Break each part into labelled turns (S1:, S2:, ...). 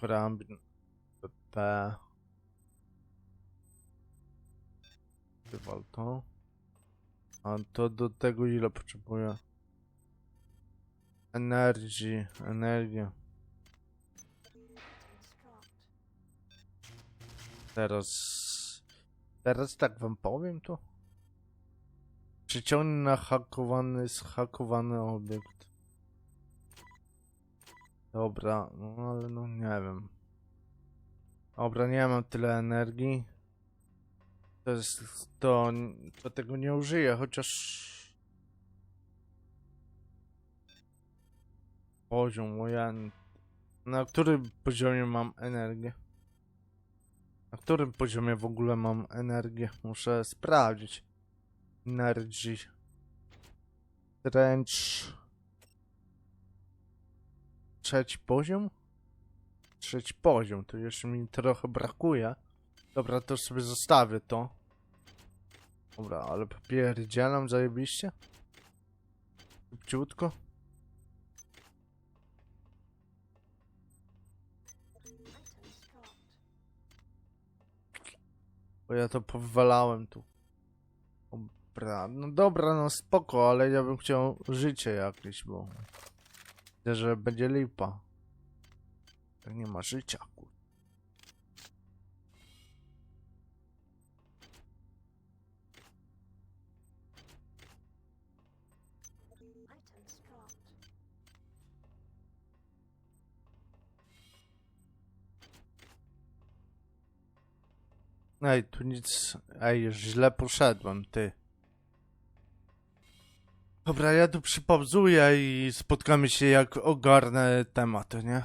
S1: karabin. PP. Wywal to. A to do tego ile potrzebuję? Energii, energię. Teraz... Teraz tak wam powiem to. Przyciągnij na hakowany, zhakowany obiekt. Dobra, no ale no nie wiem. Dobra, nie mam tyle energii. To jest, to, to tego nie użyję, chociaż... Poziom, bo ja... Na którym poziomie mam energię? Na którym poziomie w ogóle mam energię? Muszę sprawdzić. Energy. Trench. Trzeci poziom? Trzeci poziom, to jeszcze mi trochę brakuje. Dobra, to sobie zostawię to. Dobra, ale popierdzielam zajebiście. Szybciutko. Bo ja to powalałem tu. Dobra, no dobra, no spoko, ale ja bym chciał życie jakieś, bo... Widzę, że będzie lipa. Tak nie ma życia, kur... Ej, tu nic... Ej, źle poszedłem, ty. Dobra, ja tu przypauzuję i spotkamy się jak ogarnę temat, nie?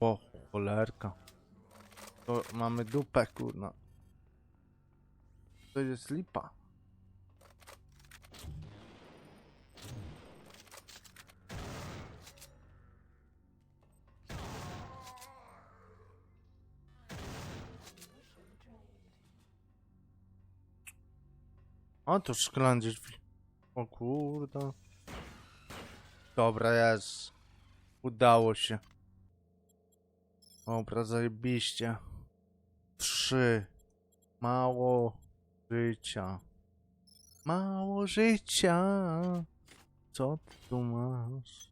S1: O, cholerka. To mamy dupę, kurna. To jest lipa. O, to szklane drzwi. O kurde. Dobra, jest. Udało się. Dobra, zajebiście. Trzy. Mało życia. Mało życia. Co ty tu masz?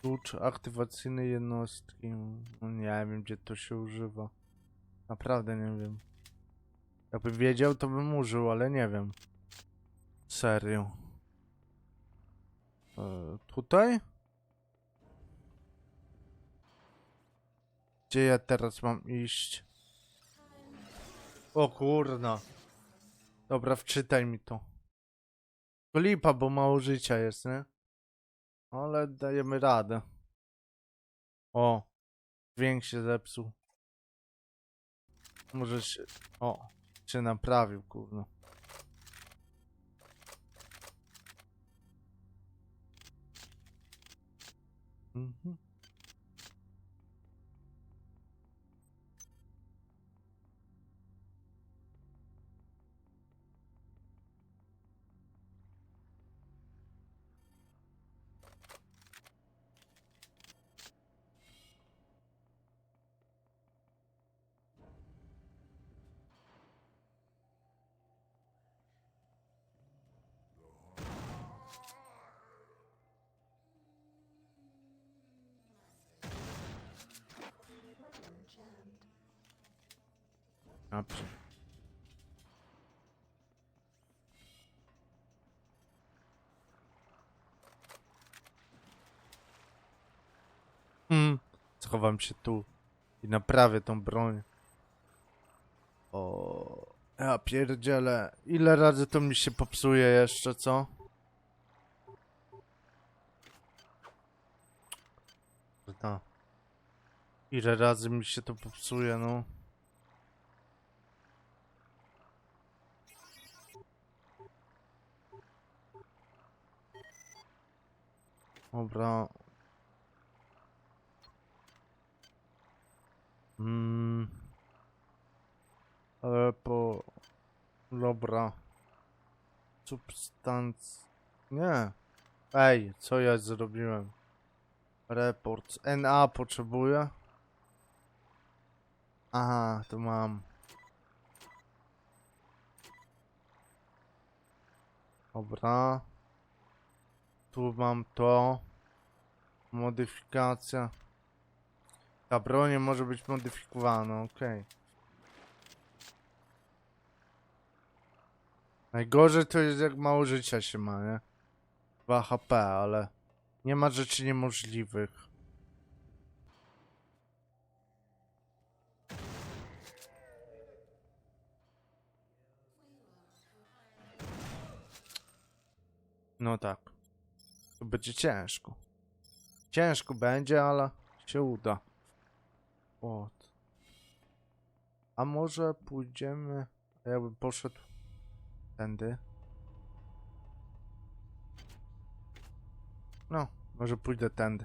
S1: Klucz aktywacyjny jednostki. No nie wiem, gdzie to się używa. Naprawdę nie wiem. Jakbym wiedział, to bym użył, ale nie wiem. Serio. E, tutaj? Gdzie ja teraz mam iść? O kurna. Dobra, wczytaj mi to. Lipa, bo mało życia jest, nie? Ale dajemy radę. O, dźwięk się zepsuł. Może się... O, się naprawił, kurno. Mhm. Dobrze. Hmm, schowam się tu i naprawię tą broń. O, ja pierdzielę. Ile razy to mi się popsuje jeszcze, co? No. Ile razy mi się to popsuje, no. Dobra. Mm. Ale po... Dobra. Substanc... Nie. Ej, co ja zrobiłem? Report. NA potrzebuję? Aha, to mam. Dobra. Tu mam to. Modyfikacja. Ta broń może być modyfikowana, okej. Najgorzej to jest jak mało życia się ma, nie? 2 HP, ale nie ma rzeczy niemożliwych. No tak. To będzie ciężko. Ciężko będzie, ale się uda. Ot. A może pójdziemy... a Jakbym poszedł tędy. No, może pójdę tędy.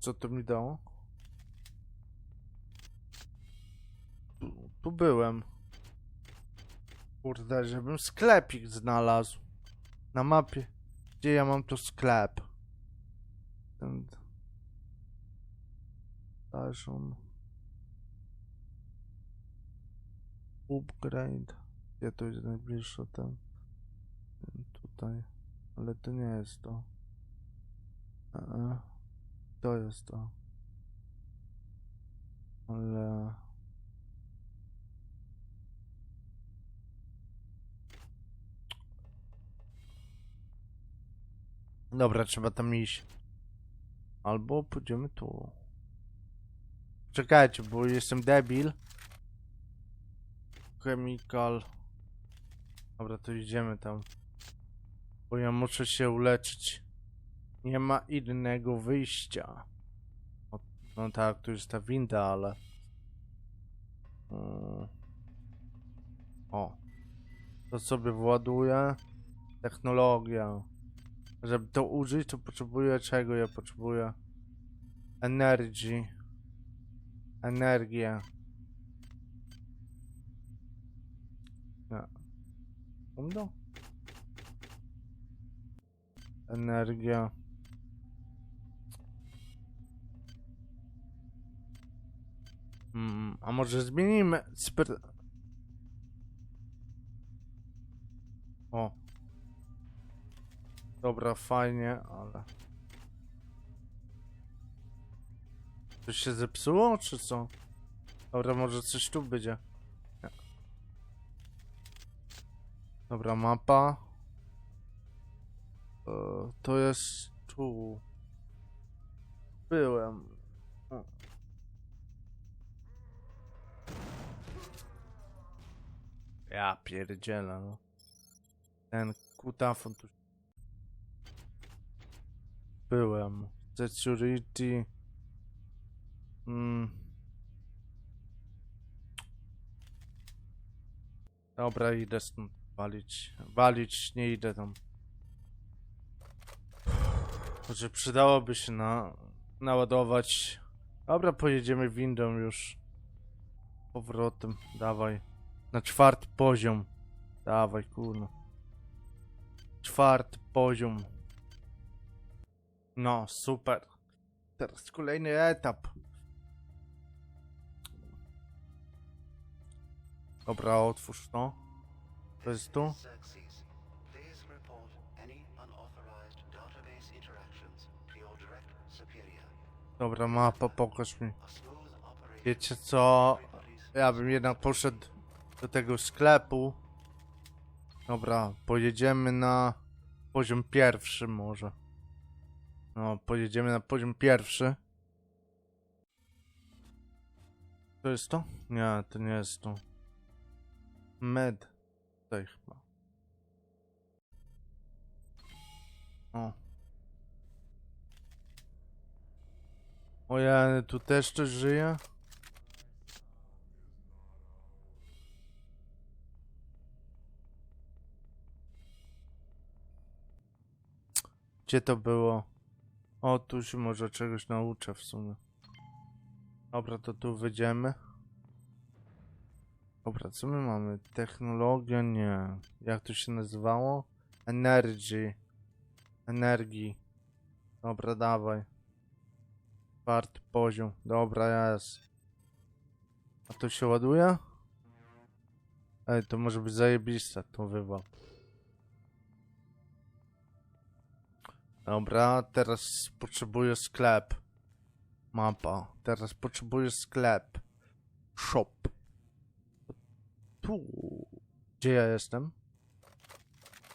S1: Co to mi dało? Tu, tu byłem. Kurde, żebym sklepik znalazł. Na mapie. Gdzie ja mam tu sklep? Ten... Station. Upgrade. Gdzie to jest najbliższe ten? ten tutaj. Ale to nie jest to. E, to jest to. Ale... Dobra, trzeba tam iść. Albo pójdziemy tu. Czekajcie, bo jestem debil. Chemical. Dobra, to idziemy tam. Bo ja muszę się uleczyć. Nie ma innego wyjścia. No tak, tu jest ta winda, ale... Mm. O. To sobie właduję. Technologia. Żeby to użyć, to potrzebuję czego ja potrzebuję? Energii. Energię. Nie. Undo? Energia. Mm, a może zmienimy spr... O. Dobra, fajnie, ale... Coś się zepsuło, czy co? Dobra, może coś tu będzie. Nie. Dobra, mapa. E, to jest tu. Byłem. Ja pierdzielę, no. Ten kutafon tu... Byłem. Security... Mm. Dobra, idę stąd walić. Walić, nie idę tam. Może przydałoby się na... naładować. Dobra, pojedziemy windą już. Powrotem, dawaj. Na czwarty poziom. Dawaj, kurno. Czwarty poziom. No, super. Teraz kolejny etap. Dobra, otwórz to. To jest tu? Dobra, mapa, pokaż mi. Wiecie co? Ja bym jednak poszedł do tego sklepu. Dobra, pojedziemy na poziom pierwszy może. No, pojedziemy na poziom pierwszy. To jest to? Nie, to nie jest to. Med. Tutaj chyba. O. Ojej, tu też coś żyje? Gdzie to było? O, tu się może czegoś nauczę w sumie. Dobra, to tu wyjdziemy. Dobra, co my mamy? Technologia? Nie. Jak to się nazywało? Energy. Energii. Dobra, dawaj. Czwarty poziom. Dobra, jest. A to się ładuje? Ej, to może być zajebiste, to wywal. Dobra, teraz potrzebuję sklep. Mapa. Teraz potrzebuję sklep. Shop. Tu. Gdzie ja jestem?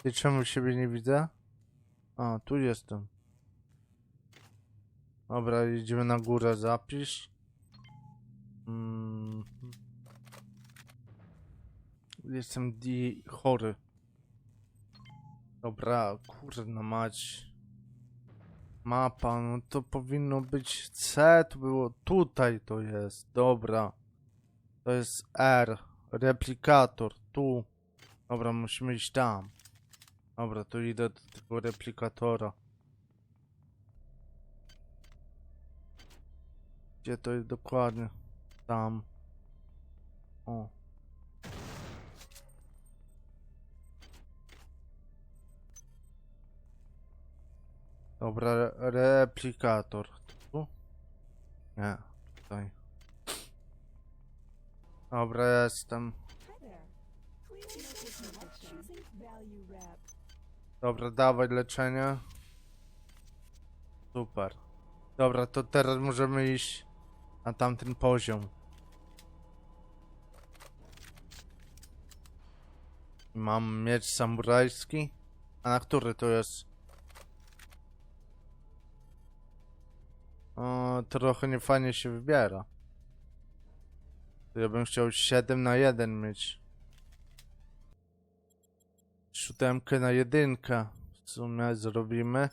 S1: I czemu siebie nie widzę? A, tu jestem. Dobra, idziemy na górę, zapisz. Mm. Jestem di chory. Dobra, kurna mać. Mapa, no to powinno być C, to było tutaj to jest, dobra. To jest R, replikator, tu. Dobra, musimy iść tam. Dobra, to idę do tego replikatora. Gdzie to jest dokładnie? Tam. O. Dobra, re- replikator. Tu? Nie, tutaj. Dobra, jestem. Dobra, dawaj leczenie. Super. Dobra, to teraz możemy iść na tamten poziom. Mam miecz samurajski. A na który to jest? O, trochę niefajnie się wybiera. Ja bym chciał 7 na 1 mieć. Siódemkę na jedynkę. W sumie zrobimy.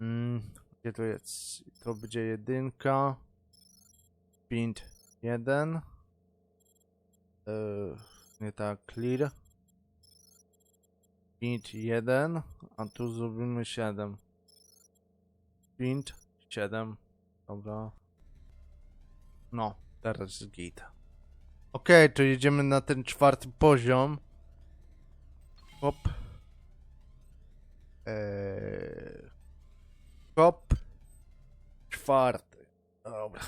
S1: Mm, gdzie to jest? To będzie jedynka. Pint 1. Yy, nie tak, clear. Pint 1. A tu zrobimy 7. Pint 7. Dobra. No, teraz jest git. Okej, to jedziemy na ten czwarty poziom. Hop. Eee... Hop. Czwarty. Dobra.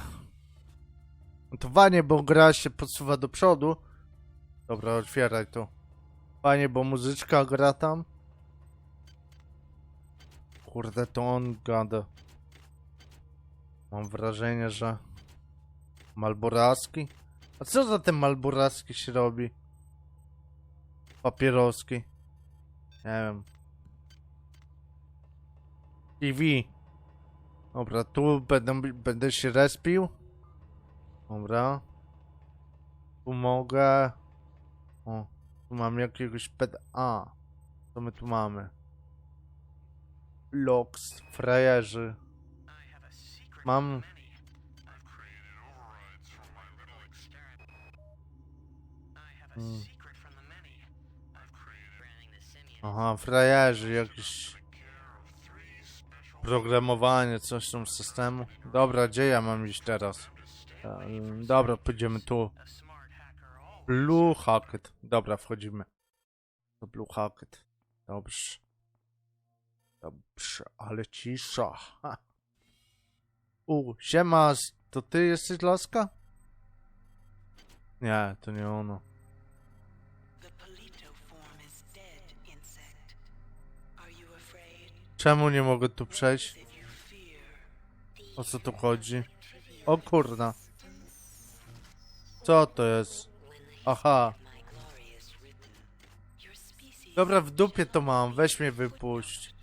S1: To wanie, bo gra się podsuwa do przodu. Dobra, otwieraj to. Fajnie, bo muzyczka gra tam. Kurde, to on gada. Mam wrażenie, że... Malboraski? A co za ten malboraski się robi? Papieroski. Nie wiem. TV. Dobra, tu będę, będę się respił. Dobra. Tu mogę. O, tu mam jakiegoś ped... A. Co my tu mamy? Loks, frajerzy. Mam... Mm. Aha, frajerzy, jakiś... Programowanie, coś tam systemu. Dobra, gdzie ja mam iść teraz? Em, Dobra, pójdziemy tu. Blue Hacket. Dobra, wchodzimy. Do Blue Hacket. Dobrze. Dobrze, ale cisza. Ha. U, siema, to ty jesteś laska? Nie, to nie ono. Czemu nie mogę tu przejść? O co tu chodzi? O kurna. Co to jest? Aha. Dobra, w dupie to mam. Weź mnie wypuść.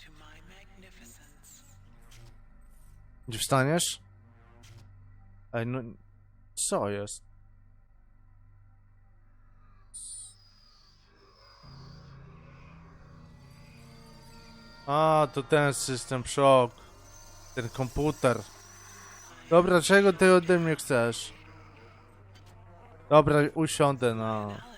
S1: Gdzie wstaniesz? Ej, no... Co jest? A, to ten system szok. Ten komputer. Dobra, czego ty ode mnie chcesz? Dobra, usiądę na...